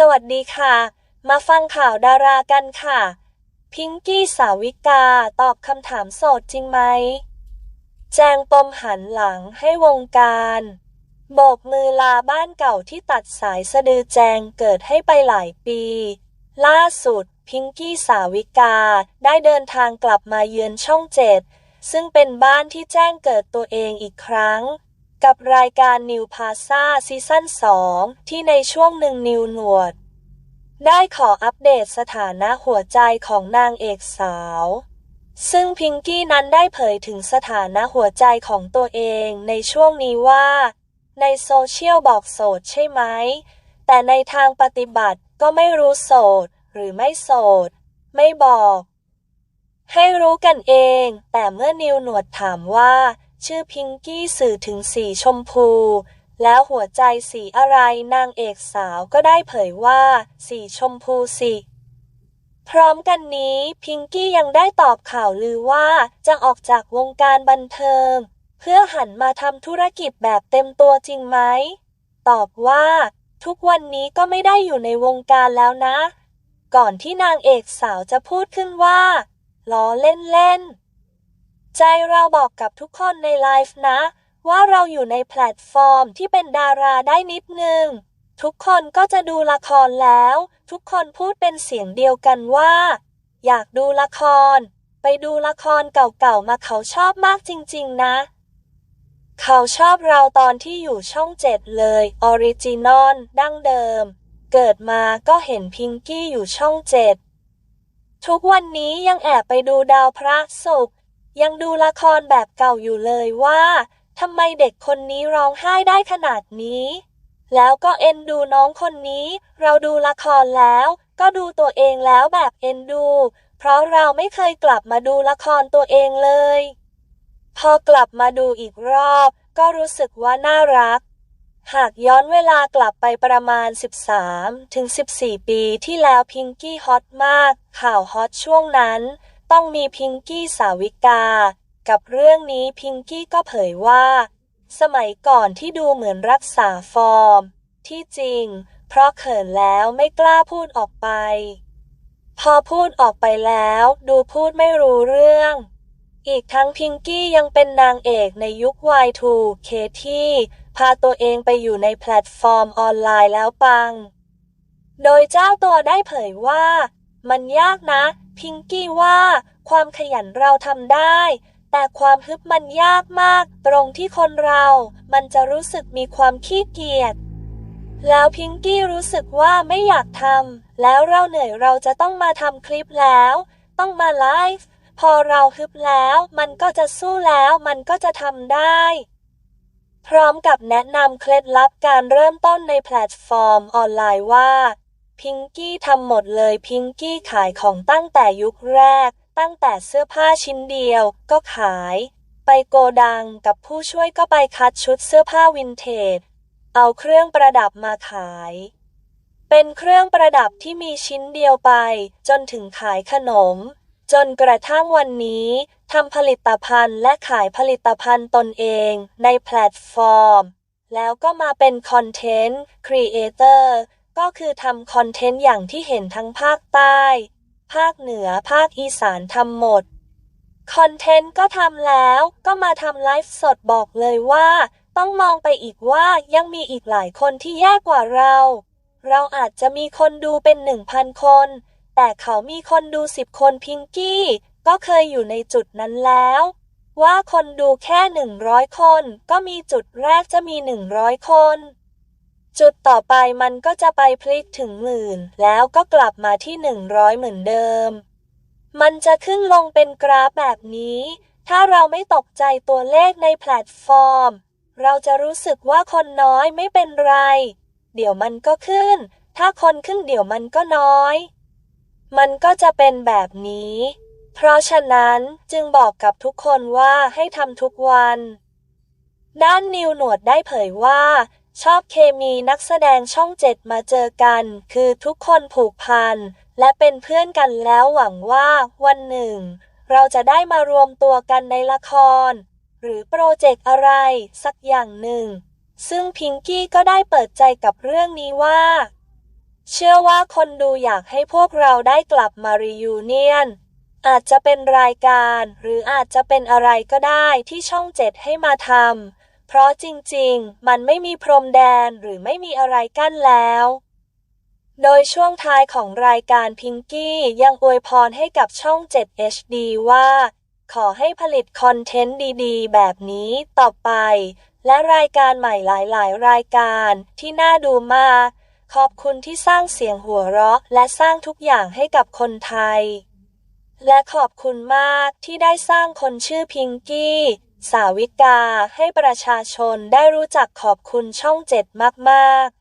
สวัสดีค่ะ มาฟังข่าวดารากันค่ะ พิงกี้สาวิกาตอบคำถามโสดจริงไหม แจงปมหันหลังให้วงการโบกมือลาบ้านเก่าที่ตัดสายสะดือแจงเกิดให้ไปหลายปี ล่าสุด พิงกี้สาวิกาได้เดินทางกลับมาเยือนช่องเจ็ดซึ่งเป็นบ้านที่แจ้งเกิดตัวเองอีกครั้ง กับรายการนิวพาซาซีซั่น 2 ที่ในช่วงหนึ่งนิวหนวด ได้ขออัปเดตสถานะหัวใจของนางเอกสาว ซึ่งพิงกี้นั้นได้เผยถึงสถานะหัวใจของตัวเองในช่วงนี้ว่า ในโซเชียลบอกโสดใช่ไหม แต่ในทางปฏิบัติก็ไม่รู้โสด หรือไม่โสด ไม่บอก ให้รู้กันเอง แต่เมื่อนิวหนวดถามว่า ชื่อพิงกี้สื่อถึงสีชมพู แล้วหัวใจสีอะไรนางเอกสาวก็ได้เผยว่า สีชมพูสิพร้อมกันนี้พิงกี้ยังได้ตอบข่าวลือว่าจะออกจากวงการบันเทิง เพื่อหันมาทำธุรกิจแบบเต็มตัวจริงไหม ตอบว่า ทุกวันนี้ก็ไม่ได้อยู่ในวงการแล้วนะ ก่อนที่นางเอกสาวจะพูดขึ้นว่า ล้อเล่นเล่น ใจเราบอกกับทุกคนในไลฟ์นะ ว่าเราอยู่ในแพลตฟอร์มที่เป็นดาราได้นิดนึง ทุกคนก็จะดูละครแล้ว ทุกคนพูดเป็นเสียงเดียวกันว่า อยากดูละคร ไปดูละครเก่าๆมาเขาชอบมากจริง ๆ นะ เขาชอบเราตอนที่อยู่ช่องเจ็ดเลยออริจินอลดั้งเดิม เกิดมาก็เห็นพิงกี้อยู่ช่องเจ็ดทุกวันนี้ยังแอบไปดูดาวพระศุกร์ ยังดูละครแบบเก่าอยู่เลยว่าทำไมเด็กคนนี้ร้องไห้ได้ขนาดนี้ แล้วก็เอ็นดูน้องคนนี้ เราดูละครแล้ว ก็ดูตัวเองแล้วแบบเอ็นดู เพราะเราไม่เคยกลับมาดูละครตัวเองเลย พอกลับมาดูอีกรอบ ก็รู้สึกว่าน่ารัก หากย้อนเวลากลับไปประมาณ 13 ถึง 14 ปีที่แล้วพิงกี้ฮอตมาก ข่าวฮอตช่วงนั้น ต้องมีพิงกี้สาวิกา กับเรื่องนี้พิงกี้ก็เผยว่า สมัยก่อนที่ดูเหมือนรักษาฟอร์ม ที่จริง เพราะเขินแล้วไม่กล้าพูดออกไป พอพูดออกไปแล้วดูพูดไม่รู้เรื่อง อีกทั้งพิงกี้ยังเป็นนางเอกในยุค Y2K ที่พาตัวเองไปอยู่ในแพลตฟอร์มออนไลน์แล้วปัง โดยเจ้าตัวได้เผยว่า มันยากนะ พิงกี้ว่าความขยันเราทำได้ แต่ความฮึบมันยากมาก ตรงที่คนเรามันจะรู้สึกมีความขี้เกียจแล้วพิงกี้รู้สึกว่าไม่อยากทำแล้วเราเหนื่อยเราจะต้องมาทำคลิปแล้ว ต้องมาไลฟ์พอเราฮึบแล้ว มันก็จะสู้แล้วมันก็จะทำได้ พร้อมกับแนะนำเคล็ดลับการเริ่มต้นในแพลตฟอร์มออนไลน์ว่า พิงกี้ทำหมดเลยพิงกี้ขายของตั้งแต่ยุคแรก ตั้งแต่เสื้อผ้าชิ้นเดียวก็ขาย ไปโกดังกับผู้ช่วยก็ไปคัดชุดเสื้อผ้าวินเทจ เอาเครื่องประดับมาขาย เป็นเครื่องประดับที่มีชิ้นเดียวไป จนถึงขายขนม จนกระทั่งวันนี้ทำผลิตภัณฑ์และขายผลิตภัณฑ์ตนเองในแพลตฟอร์ม แล้วก็มาเป็นคอนเทนต์ครีเอเตอร์ ก็คือทำคอนเทนต์อย่างที่เห็นทั้งภาคใต้ ภาคเหนือ ภาคอีสานทำหมด คอนเทนต์ก็ทำแล้วก็มาทำไลฟ์สดบอกเลยว่า ต้องมองไปอีกว่ายังมีอีกหลายคนที่แย่กว่าเรา เราอาจจะมีคนดูเป็นหนึ่งพันคน แต่เขามีคนดูสิบคนพิงกี้ ก็เคยอยู่ในจุดนั้นแล้ว ว่าคนดูแค่หนึ่งร้อยคน ก็มีจุดแรกจะมีหนึ่งร้อยคน จุดต่อไปมันก็จะไปพลิกถึงหมื่น แล้วก็กลับมาที่หนึ่งร้อยเหมือนเดิม มันจะขึ้นลงเป็นกราฟแบบนี้ ถ้าเราไม่ตกใจตัวเลขในแพลตฟอร์ม เราจะรู้สึกว่าคนน้อยไม่เป็นไร เดี๋ยวมันก็ขึ้น ถ้าคนขึ้นเดี๋ยวมันก็น้อย มันก็จะเป็นแบบนี้ เพราะฉะนั้นจึงบอกกับทุกคนว่าให้ทำทุกวัน ด้านนิวหนวดได้เผยว่า ชอบเคมีนักแสดงช่องเจ็ดมาเจอกัน คือทุกคนผูกพัน และเป็นเพื่อนกันแล้วหวังว่าวันหนึ่ง เราจะได้มารวมตัวกันในละคร หรือโปรเจกต์อะไรสักอย่างหนึ่ง ซึ่งพิงกี้ก็ได้เปิดใจกับเรื่องนี้ว่า เชื่อว่าคนดูอยากให้พวกเราได้กลับมารียูเนียนอาจจะเป็นรายการ หรืออาจจะเป็นอะไรก็ได้ที่ช่องเจ็ดให้มาทำ เพราะจริงๆ มันไม่มีพรมแดนหรือไม่มีอะไรกั้นแล้ว โดยช่วงท้ายของรายการพิงกี้ยังอวยพรให้กับช่อง 7 HD ว่า ขอให้ผลิตคอนเทนต์ดีๆ แบบนี้ต่อไป และรายการใหม่หลายๆ รายการที่น่าดูมาก ขอบคุณที่สร้างเสียงหัวเราะ และสร้างทุกอย่างให้กับคนไทย และขอบคุณมากที่ได้สร้างคนชื่อพิงกี้ สาวิกาให้ประชาชนได้รู้จักขอบคุณช่องเจ็ดมาก ๆ